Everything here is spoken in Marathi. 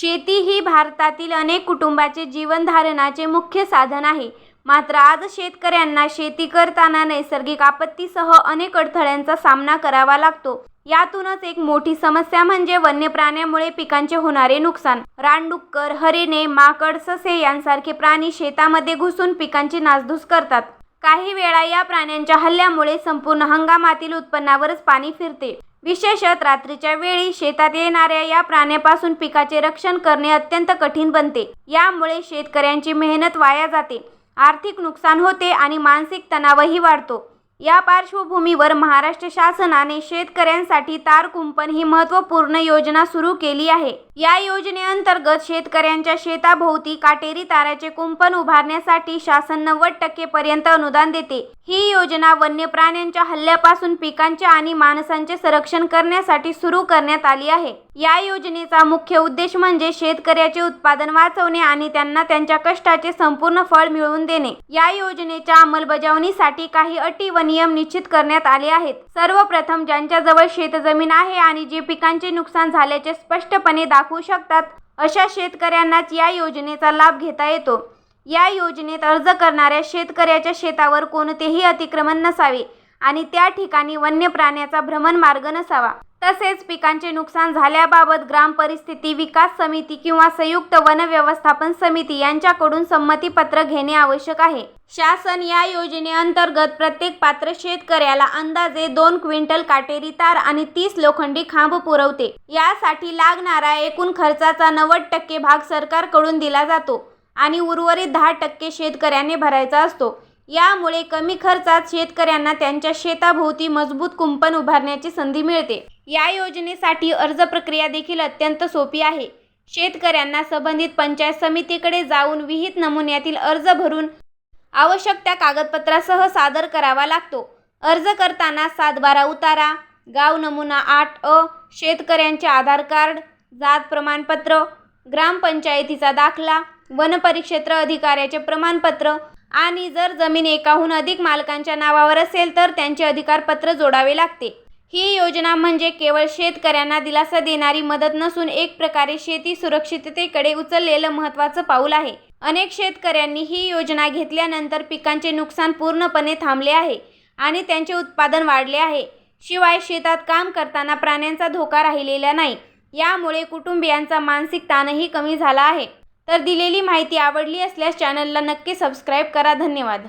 शेती ही भारतातील अनेक कुटुंबाचे जीवनधारणाचे मुख्य साधन आहे. मात्र आज शेतकऱ्यांना शेती करताना नैसर्गिक आपत्तीसह अनेक अडथळ्यांचा सामना करावा लागतो. यातूनच एक मोठी समस्या म्हणजे वन्य प्राण्यांमुळे पिकांचे होणारे नुकसान. रानडुक्कर, हरिणे, माकड, ससे यांसारखे प्राणी शेतामध्ये घुसून पिकांची नासधूस करतात. काही वेळा या प्राण्यांच्या हल्ल्यामुळे संपूर्ण हंगामातील उत्पन्नावरच पाणी फिरते. विशेषतः रात्रीच्या वेळी शेतात येणाऱ्या या प्राण्यांपासून पिकाचे रक्षण करणे अत्यंत कठीण बनते. यामुळे शेतकऱ्यांची मेहनत वाया जाते, आर्थिक नुकसान होते आणि मानसिक तणावही वाढतो. या पार्श्वभूमीवर महाराष्ट्र शासनाने शेतकऱ्यांसाठी तार कुंपण ही महत्त्वपूर्ण योजना सुरू केली आहे. या योजनेअंतर्गत शेतकऱ्यांच्या शेताभोवती काटेरी ताराचे कुंपण उभारण्यासाठी शासन नव्वद टक्के पर्यंत अनुदान देते. ही योजना वन्य प्राण्यांच्या हल्ल्यापासून पिकांचे आणि माणसांचे संरक्षण करण्यासाठी सुरू करण्यात आली आहे. या योजनेचा मुख्य उद्देश म्हणजे शेतकऱ्याचे उत्पादन वाचवणे आणि त्यांना त्यांच्या कष्टाचे संपूर्ण फळ मिळवून देणे. या योजनेच्या अंमलबजावणीसाठी काही अटी व नियम निश्चित करण्यात आले आहेत. सर्वप्रथम ज्यांच्याजवळ शेतजमीन आहे आणि जे पिकांचे नुकसान झाल्याचे स्पष्टपणे दाखवू शकतात अशा शेतकऱ्यांनाच या योजनेचा लाभ घेता येतो. या योजनेत अर्ज करणाऱ्या शेतकऱ्याच्या शेतावर कोणतेही अतिक्रमण नसावे आणि त्या ठिकाणी वन्य प्राण्याचा भ्रमणमार्ग नसावा. तसेच पिकांचे नुकसान झाल्याबाबत ग्रामपरिस्थिती विकास समिती किंवा संयुक्त वन व्यवस्थापन समिती यांच्याकडून संमतीपत्र घेणे आवश्यक आहे. शासन या योजनेअंतर्गत प्रत्येक पात्र शेतकऱ्याला अंदाजे दोन क्विंटल काटेरी तार आणि तीस लोखंडी खांब पुरवते. यासाठी लागणारा एकूण खर्चाचा नव्वद टक्के भाग सरकारकडून दिला जातो आणि उर्वरित दहा टक्के शेतकऱ्याने भरायचा असतो. यामुळे कमी खर्चात शेतकऱ्यांना त्यांच्या शेताभोवती मजबूत कुंपण उभारण्याची संधी मिळते. या योजनेसाठी अर्ज प्रक्रिया देखील अत्यंत सोपी आहे. शेतकऱ्यांना संबंधित पंचायत समितीकडे जाऊन विहित नमुन्यातील अर्ज भरून आवश्यक त्या कागदपत्रासह सादर करावा लागतो. अर्ज करताना सातबारा उतारा, गाव नमुना आठ अ, शेतकऱ्यांचे आधार कार्ड, जात प्रमाणपत्र, ग्रामपंचायतीचा दाखला, वनपरिक्षेत्र अधिकाऱ्याचे प्रमाणपत्र आणि जर जमीन एकाहून अधिक मालकांच्या नावावर असेल तर त्यांचे अधिकारपत्र जोडावे लागते. ही योजना म्हणजे केवळ शेतकऱ्यांना दिलासा देणारी मदत नसून एक प्रकारे शेती सुरक्षिततेकडे उचललेलं महत्त्वाचं पाऊल आहे. अनेक शेतकऱ्यांनी ही योजना घेतल्यानंतर पिकांचे नुकसान पूर्णपणे थांबले आहे आणि त्यांचे उत्पादन वाढले आहे. शिवाय शेतात काम करताना प्राण्यांचा धोका राहिलेला नाही. यामुळे कुटुंबियांचा मानसिक ताणही कमी झाला आहे. तर दिलेली माहिती आवडली असल्यास चॅनलला नक्की सबस्क्राईब करा. धन्यवाद.